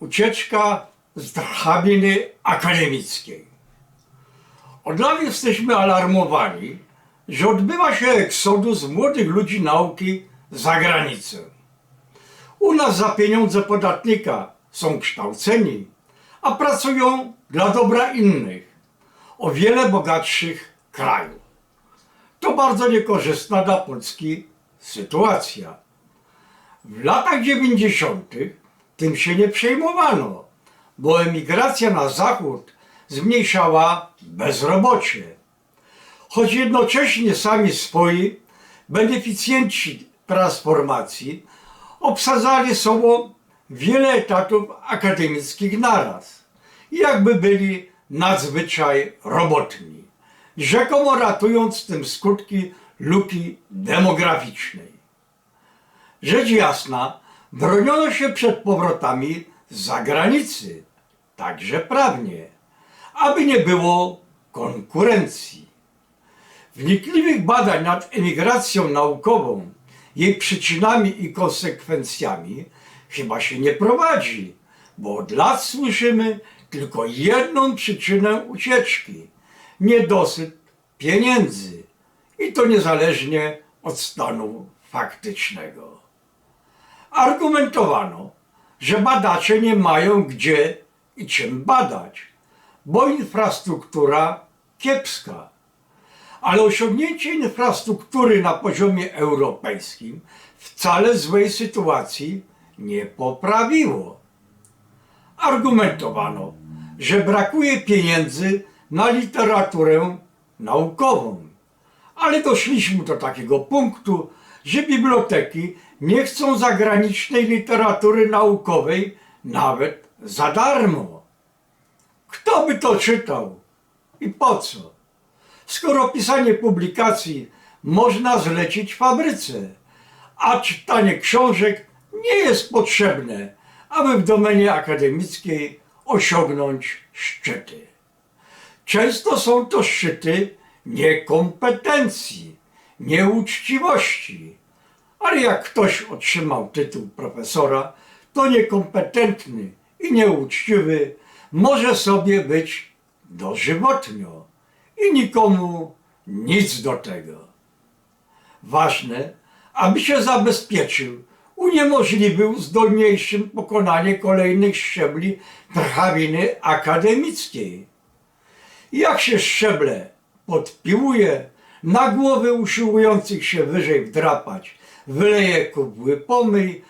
ucieczka z drabiny akademickiej. Od lat jesteśmy alarmowani, że odbywa się eksodus młodych ludzi nauki za granicę. U nas za pieniądze podatnika są kształceni, a pracują dla dobra innych, o wiele bogatszych krajów. To bardzo niekorzystna dla Polski sytuacja. W latach 90. tym się nie przejmowano, bo emigracja na zachód zmniejszała bezrobocie. Choć jednocześnie sami swoi beneficjenci transformacji obsadzali sobą wiele etatów akademickich naraz jakby byli nadzwyczaj robotni, rzekomo ratując tym skutki luki demograficznej. Rzecz jasna, broniono się przed powrotami z zagranicy, także prawnie, aby nie było konkurencji. Wnikliwych badań nad emigracją naukową, jej przyczynami i konsekwencjami chyba się nie prowadzi, bo od lat słyszymy tylko jedną przyczynę ucieczki niedosyt pieniędzy i to niezależnie od stanu faktycznego. Argumentowano, że badacze nie mają gdzie i czym badać, bo infrastruktura kiepska. Ale osiągnięcie infrastruktury na poziomie europejskim wcale złej sytuacji nie poprawiło. Argumentowano, że brakuje pieniędzy na literaturę naukową. Ale doszliśmy do takiego punktu, że biblioteki nie chcą zagranicznej literatury naukowej nawet za darmo. Kto by to czytał i po co? Skoro pisanie publikacji można zlecić fabryce, a czytanie książek nie jest potrzebne, aby w domenie akademickiej osiągnąć szczyty. Często są to szczyty niekompetencji, nieuczciwości. Ale jak ktoś otrzymał tytuł profesora, to niekompetentny i nieuczciwy może sobie być dożywotnio i nikomu nic do tego. Ważne, aby się zabezpieczył, uniemożliwił zdolniejszym pokonanie kolejnych szczebli drabiny akademickiej. Jak się szczeble podpiłuje, na głowy usiłujących się wyżej wdrapać, wyleje kubły pomyj,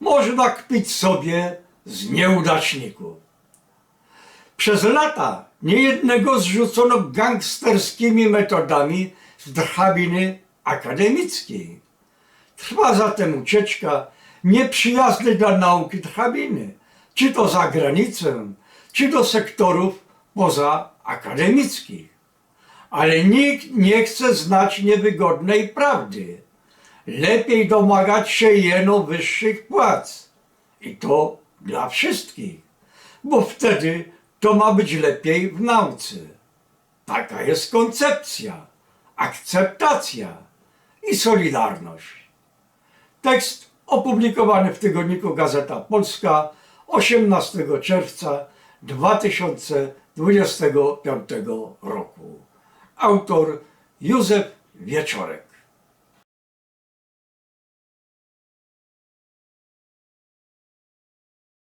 można kpić sobie z nieudaczników. Przez lata niejednego zrzucono gangsterskimi metodami z drabiny akademickiej. Trwa zatem ucieczka nieprzyjaznej dla nauki drabiny, czy to za granicę, czy do sektorów pozaakademickich. Ale nikt nie chce znać niewygodnej prawdy. Lepiej domagać się jeno wyższych płac. I to dla wszystkich, bo wtedy to ma być lepiej w nauce. Taka jest koncepcja, akceptacja i solidarność. Tekst opublikowany w tygodniku Gazeta Polska 18 czerwca 2025 roku. Autor Józef Wieczorek.